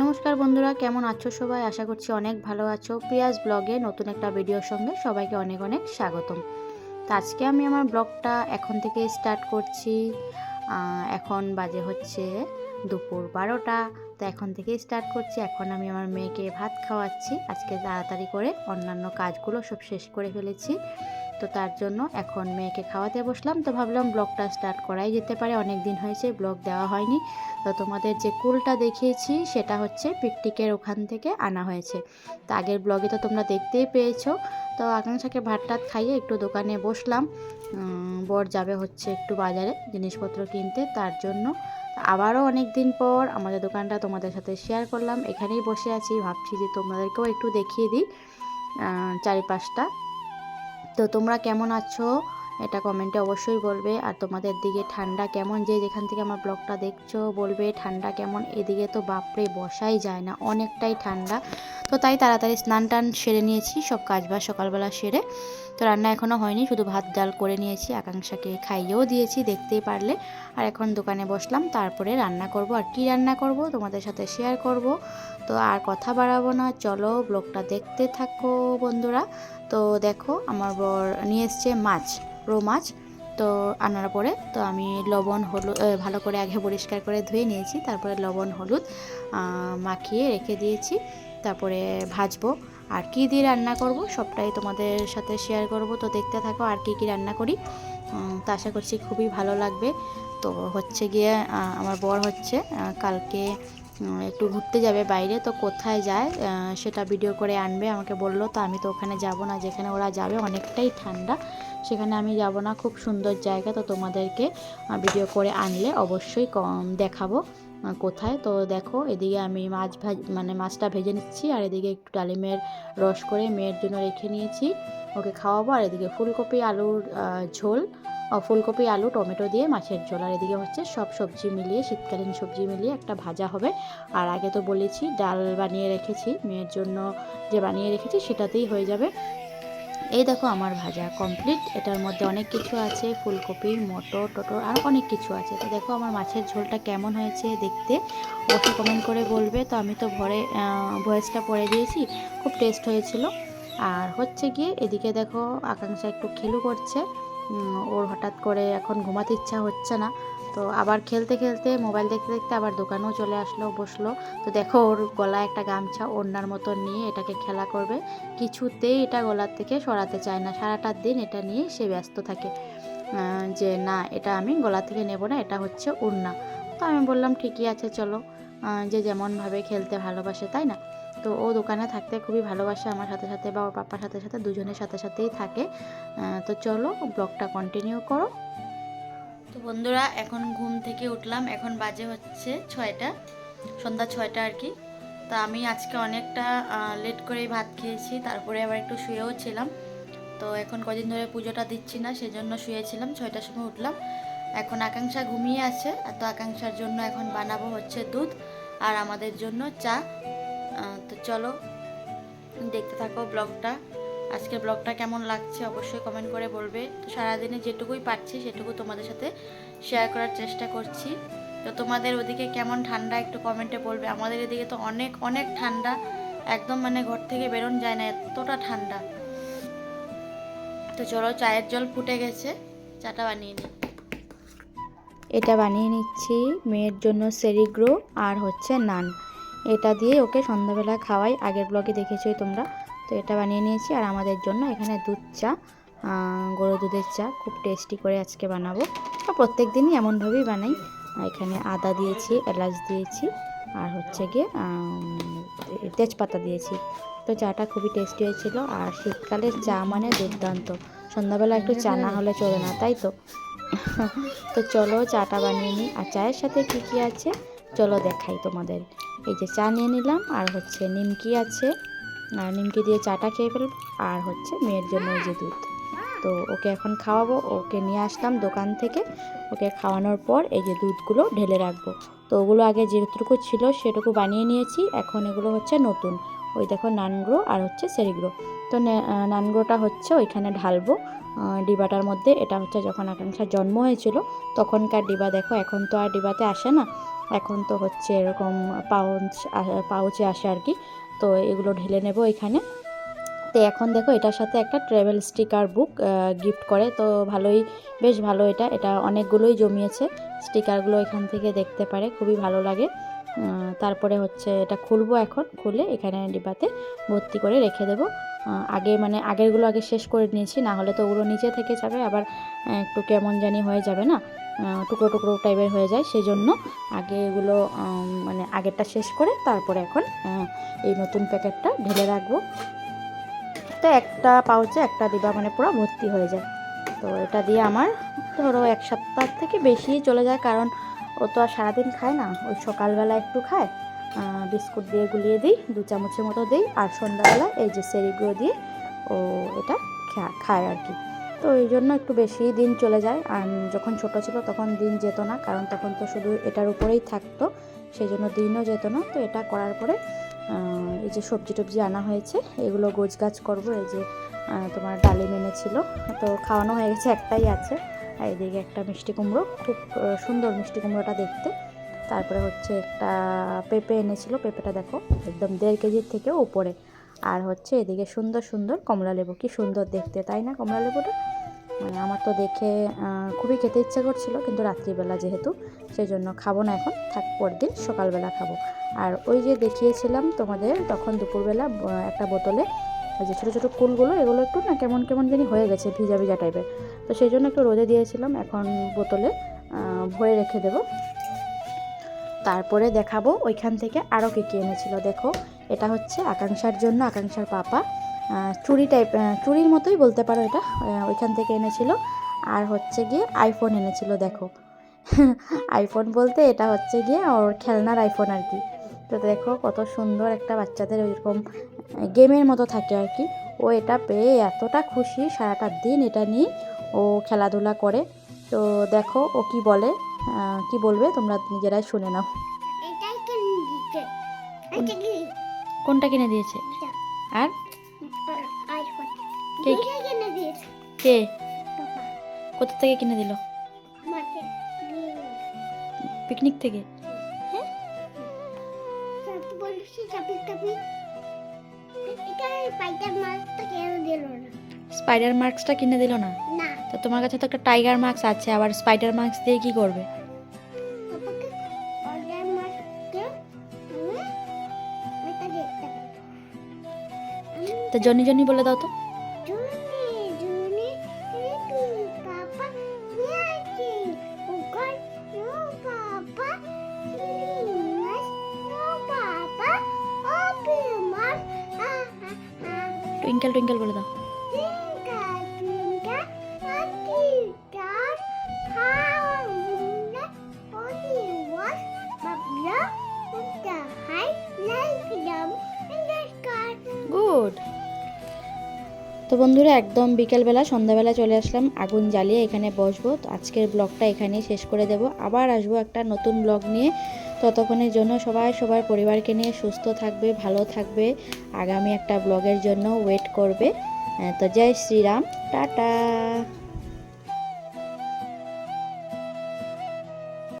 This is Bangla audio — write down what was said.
নমস্কার বন্ধুরা, কেমন আছো সবাই? আশা করছি অনেক ভালো আছো। পিয়াজ ব্লগে নতুন একটা ভিডিওর সঙ্গে সবাইকে অনেক অনেক স্বাগতম। তো আজকে আমি আমার ব্লগটা এখন থেকে স্টার্ট করছি। এখন বাজে হচ্ছে দুপুর বারোটা। তো এখন থেকে স্টার্ট করছি। এখন আমি আমার মেয়েকে ভাত খাওয়াচ্ছি। আজকে তাড়াতাড়ি করে অন্যান্য কাজগুলো সব শেষ করে ফেলেছি। তো তার জন্য এখন মেয়েকে খাওয়াতে বসলাম। তো ভাবলাম ব্লগটা স্টার্ট করাই যেতে পারে। অনেক দিন হয়েছে, ব্লগ দেওয়া হয়নি। তো তোমাদের যে কুলটা দেখিয়েছি, সেটা হচ্ছে পিকটিকের ওখান থেকে আনা হয়েছে। তো আগের ব্লগে তো তোমরা দেখতেই পেয়েছ। তো আকাঙ্ক্ষাকে ভাত টাত খাইয়ে একটু দোকানে বসলাম। বর যাবে হচ্ছে একটু বাজারে জিনিসপত্র কিনতে, তার জন্য। আবারও অনেক দিন পর আমাদের দোকানটা তোমাদের সাথে শেয়ার করলাম। এখানেই বসে আছি। ভাবছি যে তোমাদেরকেও একটু দেখিয়ে দিই। চারিপাশটা। তো তোমরা কেমন আছো? এটা কমেন্টে অবশ্যই বলবে। আর তোমাদের দিকে ঠান্ডা কেমন? যে যেখান থেকে আমার ব্লগটা দেখছ বলবে, ঠান্ডা কেমন? এদিকে তো বাপরে বসাই যায় না, অনেকটাই ঠান্ডা। তো তাই তাড়াতাড়ি স্নান টান সেরে নিয়েছি, সব কাজ বাজ সকালবেলা সেরে। তো রান্না এখনও হয়নি, শুধু ভাত ডাল করে নিয়েছি আকাঙ্ক্ষাকে খাইয়েও দিয়েছি দেখতেই পারলে। আর এখন দোকানে বসলাম, তারপরে রান্না করব। আর কি রান্না করব? তোমাদের সাথে শেয়ার করব। তো আর কথা বাড়াবো না, চলো ব্লগটা দেখতে থাকো বন্ধুরা। তো দেখো, আমার বর নিয়ে এসছে মাছ, রো মাছ। তো আনার পরে তো আমি লবণ, হলুদ ভালো করে আগে পরিষ্কার করে ধুয়ে নিয়েছি, তারপরে লবণ, হলুদ মাখিয়ে রেখে দিয়েছি, তারপরে ভাজবো। আর কি দিয়ে রান্না করব সবটাই তোমাদের সাথে শেয়ার করব, তো দেখতে থাকো আর কি কি রান্না করি। তো আশা করছি খুবই ভালো লাগবে। তো হচ্ছে গিয়ে আমার বর হচ্ছে কালকে একটু ঘুরতে যাবে বাইরে, তো কোথায় যায় সেটা ভিডিও করে আনবে, আমাকে বলল, তো আমি তো ওখানে যাব না, যেখানে ওরা যাবে অনেকটাই ঠান্ডা, সেখানে আমি যাব না, খুব সুন্দর জায়গা, তো তোমাদেরকে ভিডিও করে আনলে অবশ্যই কম দেখাবো কোথায়। তো দেখো, এদিকে আমি মাছ ভাজ মানে মাছটা ভেজে নিচ্ছি, আর এদিকে একটু ডালিমের রস করে মেয়ের জন্য রেখে নিয়েছি, ওকে খাওয়াবো, আর এদিকে ফুলকপি, আলুর ঝোল ফুলকপি, আলু, টমেটো দিয়ে মাছের ঝোল। আর এদিকে হচ্ছে সব সবজি মিলিয়ে, শীতকালীন সবজি মিলিয়ে একটা ভাজা হবে। আর আগে তো বলেছি, ডাল বানিয়ে রেখেছি। মেয়ের জন্য যে বানিয়ে রেখেছি, সেটাতেই হয়ে যাবে। এই দেখো আমার ভাজা কমপ্লিট এটার মধ্যে অনেক কিছু আছে, ফুলকপি মটর টটর আর অনেক কিছু আছে। তো দেখো আমার মাছের ঝোলটা কেমন হয়েছে দেখতে। অবশ্যই কমেন্ট করে বলবে, তো আমি তো ভরে ভয়েসটা পরে দিয়েছি। খুব টেস্ট হয়েছিল। আর হচ্ছে গিয়ে এদিকে দেখো আকাঙ্ক্ষা একটু খেলু করছে। ওর হঠাৎ করে এখন ঘুমাতে ইচ্ছা হচ্ছে না। তো আবার খেলতে খেলতে, মোবাইল দেখতে দেখতে আবার দোকানেও চলে আসলো, বসল। তো দেখো ওর গলায় একটা গামছা ওড়নার মতো নিয়ে এটাকে খেলা করবে। কিছুতেই এটা গলার থেকে সরাতে চায় না। সারাটা দিন এটা নিয়ে সে ব্যস্ত থাকে। যে না, এটা আমি গলা থেকে নেব না, এটা হচ্ছে ওড়না। তো আমি বললাম, ঠিকই আছে, চলো। যে যেমনভাবে খেলতে ভালোবাসে, তাই না? তো ও দোকানে থাকতে খুবই ভালোবাসে আমার সাথে সাথে বা ওর পাপার সাথে সাথে, দুজনের সাথে সাথেই থাকে। তো চলো ব্লগটা কন্টিনিউ করো। তো বন্ধুরা, এখন ঘুম থেকে উঠলাম। এখন বাজে হচ্ছে ছয়টা, সন্ধ্যা ছয়টা আর কি। তা আমি আজকে অনেকটা লেট করেই ভাত খেয়েছি, তারপরে আবার একটু শুয়েও ছিলাম। তো এখন কদিন ধরে পুজোটা দিচ্ছি না, সেজন্য শুয়েছিলাম। ছয়টার সময় উঠলাম। এখন আকাঙ্ক্ষা ঘুমিয়ে আছে। তো আকাঙ্ক্ষার জন্য এখন বানাবো হচ্ছে দুধ আর আমাদের জন্য চা। তো চলো, দেখতে থাকো ব্লগটা। আজকের ব্লগটা কেমন লাগছে অবশ্যই কমেন্ট করে বলবে। তো সারাদিনে যেটুকুই পাচ্ছি সেটুকু তোমাদের সাথে শেয়ার করার চেষ্টা করছি। তো তোমাদের ওদিকে কেমন ঠান্ডা একটু কমেন্টে বলবে। আমাদের এদিকে তো অনেক অনেক ঠান্ডা। একদম মানে ঘর থেকে বেরোন যায় না, এতটা ঠান্ডা। তো চলো, চায়ের জল ফুটে গেছে। চাটা বানিয়ে নিই। এটা বানিয়ে নিচ্ছি মেয়ের জন্য সেরিগ্রো আর হচ্ছে নান। এটা দিয়ে ওকে সন্ধ্যাবেলা খাওয়াই। আগের ব্লগে দেখেছোই তোমরা। তো এটা বানিয়ে নিয়েছি। আর আমাদের জন্য এখানে দুধ চা গরু দুধের চা। খুব টেস্টি করে আজকে বানাবো। প্রত্যেক দিনই এমনভাবেই বানাই। এখানে আদা দিয়েছি, এলাচ দিয়েছি। আর হচ্ছে গিয়ে তেজপাতা দিয়েছি। তো চাটা খুবই টেস্টি হয়েছিল। আর শীতকালের চা মানে দুর্দান্ত। সন্ধ্যাবেলা একটু চা না হলে চলে না, তাই তো? তো চলো চাটা বানিয়ে নিই। আর চায়ের সাথে কী কী আছে? চলো দেখাই তোমাদের। এই যে চা নিয়ে নিলাম আর হচ্ছে নিমকি আছে। আর নিমকি দিয়ে চাটা খেয়ে ফেলব আর হচ্ছে মেয়ের জন্য ওই যে দুধ। তো ওকে এখন খাওয়াবো ওকে নিয়ে আসলাম দোকান থেকে। ওকে খাওয়ানোর পর এই যে দুধগুলো ঢেলে রাখব। তো ওগুলো আগে যেটুকু ছিল সেটুকু বানিয়ে নিয়েছি এখন এগুলো হচ্ছে নতুন। ওই দেখো নানগুলো আর হচ্ছে সেরিগুলো তো নে- আহ, হচ্ছে ওইখানে ঢালবো। ডিবাটার মধ্যে এটা হচ্ছে যখন আকাঙ্ক্ষার জন্ম হয়েছিল তখনকার ডিবা দেখো এখন তো আর ডিবাতে আসে না। এখন তো হচ্ছে এরকম পাউচ পাউচে আসে আর কি। তো এগুলো ঢেলে নেব এখানে। তো এখন দেখো এটার সাথে একটা ট্রাভেল স্টিকার বুক গিফট করে। তো ভালোই, বেশ ভালো এটা। এটা অনেকগুলোই জমিয়েছে। স্টিকারগুলো এখান থেকে দেখতে পারে, খুবই ভালো লাগে। তারপরে হচ্ছে এটা খুলবো এখন। খুলে এখানে ডিব্বাতে ভর্তি করে রেখে দেবো। আগে মানে আগেরগুলো আগে শেষ করে নিয়েছি, না হলে তো ওগুলো নিচে থেকে যাবে। আবার একটু কেমন জানি হয়ে যাবে না। টুকরো টুকরো টাইপের হয়ে যায় সেই জন্য আগে এগুলো মানে আগেরটা শেষ করে তারপরে এখন এই নতুন প্যাকেটটা ঢেলে রাখব। তো একটা পাউচে একটা ডিব্বা মানে পুরো ভর্তি হয়ে যায়। তো এটা দিয়ে আমার ধরো এক সপ্তাহ থেকে বেশি চলে যায়, কারণ ও তো আর সারাদিন খায় না। ওই সকালবেলা একটু খায় বিস্কুট দিয়ে গুলিয়ে দিই, দু চামচের মতো দিই, আর সন্ধ্যাবেলা এই যে সেরিগুলো দিয়ে ও এটা খায় আর কি। তো এই জন্য একটু বেশি দিন চলে যায়। আর যখন ছোট ছিল তখন দিন যেত না, কারণ তখন তো শুধু এটার উপরেই থাকতো সেই জন্য দিনও যেত না। তো এটা করার পরে এই যে সবজি টবজি আনা হয়েছে, এগুলো গোছ গাছ করব, এই যে তোমার ডালিম এনেছিল। তো খাওয়ানো হয়ে গেছে, একটাই আছে। আর এদিকে একটা মিষ্টি কুমড়ো, খুব সুন্দর মিষ্টি কুমড়োটা দেখতে। তারপরে হচ্ছে একটা পেঁপে এনেছিল, পেঁপেটা দেখো, একদম দেড় কেজির থেকেও উপরে। আর হচ্ছে এদিকে সুন্দর সুন্দর কমলা লেবু কি সুন্দর দেখতে, তাই না কমলা লেবুটা মানে আমার তো দেখে খুবই খেতে ইচ্ছা করছিল, কিন্তু রাত্রিবেলা যেহেতু সেই জন্য খাব না এখন, থাক পরের দিন সকালবেলা খাব। আর ওই যে দেখিয়েছিলাম তোমাদের, তখন দুপুরবেলা একটা বোতলে যে ছোটো ছোটো কুলগুলো, এগুলো একটু না কেমন কেমন জানি হয়ে গেছে, ভিজা ভিজা টাইপের। তো সেই জন্য একটু রোদে দিয়েছিলাম, এখন বোতলে ভরে রেখে দেবো। তারপরে দেখাবো ওইখান থেকে আরও কী কী এনেছিল। দেখো, এটা হচ্ছে আকাঙ্ক্ষার জন্য আকাঙ্ক্ষার পাপা। চুড়ি টাইপ চুড়ির মতোই বলতে পারো এটা। ওইখান থেকে এনেছিল। আর হচ্ছে গিয়ে আইফোন এনেছিল দেখো। আইফোন বলতে এটা হচ্ছে গিয়ে ওর খেলনার আইফোন আর কি। তো দেখো কত সুন্দর একটা বাচ্চাদের ওইরকম গেমের মতো থাকে আর কি। ও এটা পেয়ে এতটা খুশি সারাটা দিন এটা নিয়ে ও খেলাধুলা করে। তো দেখো ও কি বলে কি বলবে তোমরা নিজেরাই শুনে নাও। কি কোনটা কিনে দিয়েছে? আর? আইফোন কে? কে? কোথা থেকে কিনে দিল? পিকনিক থেকে? স্পাইডার মার্কসটা কিনে দিল না? তো তোমার কাছে তো একটা টাইগার মার্কস আছে আবার স্পাইডার মার্কস দিয়ে কি করবে? তো জনি জনি বলে দাও তো। পাপা নিয়েছি উগর নো পাপা মাছ নো পাপা ওপি মাছ আ আ তো বন্ধুরা, একদম বিকেলবেলা, সন্ধ্যাবেলা চলে আসলাম আগুন জ্বালিয়ে এখানে বসবো। তো আজকের ব্লগটা এখানেই শেষ করে দেব। আবার আসব একটা নতুন ব্লগ নিয়ে। ততক্ষণের জন্য সবাই, সবার পরিবারকে নিয়ে সুস্থ থাকবে, ভালো থাকবে। আগামী একটা ব্লগের জন্য ওয়েট করবে। তো জয় শ্রীরাম। টাটা।